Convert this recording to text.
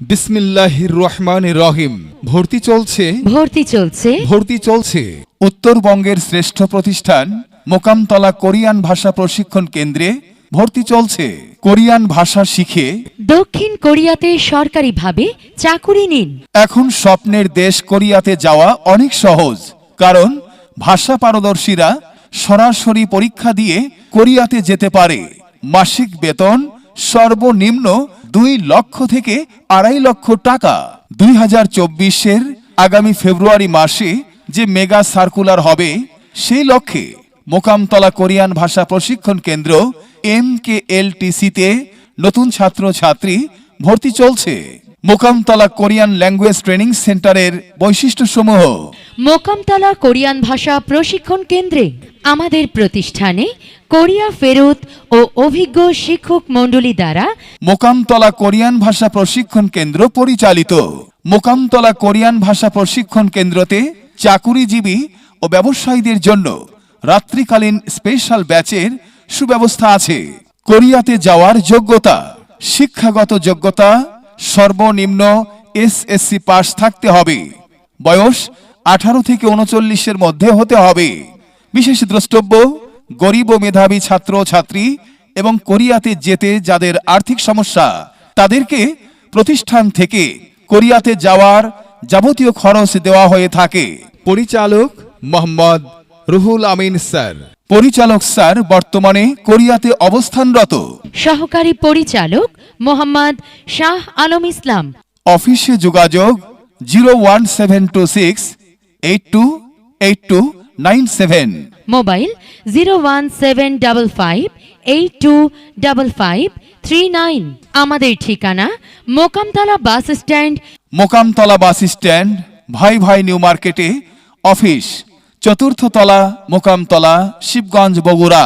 বিসমিল্লাহির রহমান রহিম। ভর্তি চলছে। ভর্তি চলছে। ভর্তি চলছে। উত্তরবঙ্গের শ্রেষ্ঠ প্রতিষ্ঠান মোকামতলা কোরিয়ান ভাষা প্রশিক্ষণ কেন্দ্রে ভর্তি চলছে। কোরিয়ান ভাষা শিখে দক্ষিণ কোরিয়াতে সরকারিভাবে চাকুরি নিন। এখন স্বপ্নের দেশ কোরিয়াতে যাওয়া অনেক সহজ কারণ ভাষা পারদর্শীরা সরাসরি পরীক্ষা দিয়ে কোরিয়াতে যেতে পারে। মাসিক বেতন সর্বনিম্ন দুই লক্ষ থেকে আড়াই লক্ষ টাকা। দুই হাজার চব্বিশের আগামী ফেব্রুয়ারি মাসে যে মেগা সার্কুলার হবে, সেই লক্ষ্যে মোকামতলা কোরিয়ান ভাষা প্রশিক্ষণ কেন্দ্র এম কে এল টিসিতে নতুন ছাত্রছাত্রী ভর্তি চলছে। মোকামতলা কোরিয়ান ল্যাঙ্গুয়েজ ট্রেনিং সেন্টারের বৈশিষ্ট্যসমূহ। মোকামতলা কোরিয়ান ভাষা প্রশিক্ষণ কেন্দ্রে আমাদের প্রতিষ্ঠানে কোরিয়া ফেরত ও অভিজ্ঞ শিক্ষক মণ্ডলী দ্বারা মোকামতলা কোরিয়ান ভাষা প্রশিক্ষণ কেন্দ্র পরিচালিত। মোকামতলা কোরিয়ান ভাষা প্রশিক্ষণ কেন্দ্রতে চাকুরিজীবী ও ব্যবসায়ীদের জন্য রাত্রিকালীন স্পেশাল ব্যাচের সুব্যবস্থা আছে। কোরিয়াতে যাওয়ার যোগ্যতা শিক্ষাগত যোগ্যতা সর্বনিম্ন এসএসসি পাস থাকতে হবে। বয়স আঠারো থেকে উনচল্লিশের মধ্যে হতে হবে। বিশেষ দ্রষ্টব্য, গরিব ও মেধাবী ছাত্র ছাত্রী এবং কোরিয়াতে যেতে যাদের আর্থিক সমস্যা, তাদেরকে প্রতিষ্ঠান থেকে কোরিয়াতে যাওয়ার যাবতীয় খরচ দেওয়া হয়ে থাকে। পরিচালক মোহাম্মদ রুহুল আমিন স্যার। পরিচালক স্যার বর্তমানে কোরিয়াতে অবস্থানরত। সহকারী পরিচালক মোহাম্মদ শাহ আলম ইসলাম। অফিসে যোগাযোগ zero one seven two six eight two eight two nine seven. Mobile zero one seven double five eight two double five three nine. আমাদের ঠিকানা Mokamtala bus stand. Mokamtala bus stand ভাই ভাই নিউ মার্কেটে অফিস চতুর্থ তলা মোকামতলা শিবগঞ্জ বগুড়া।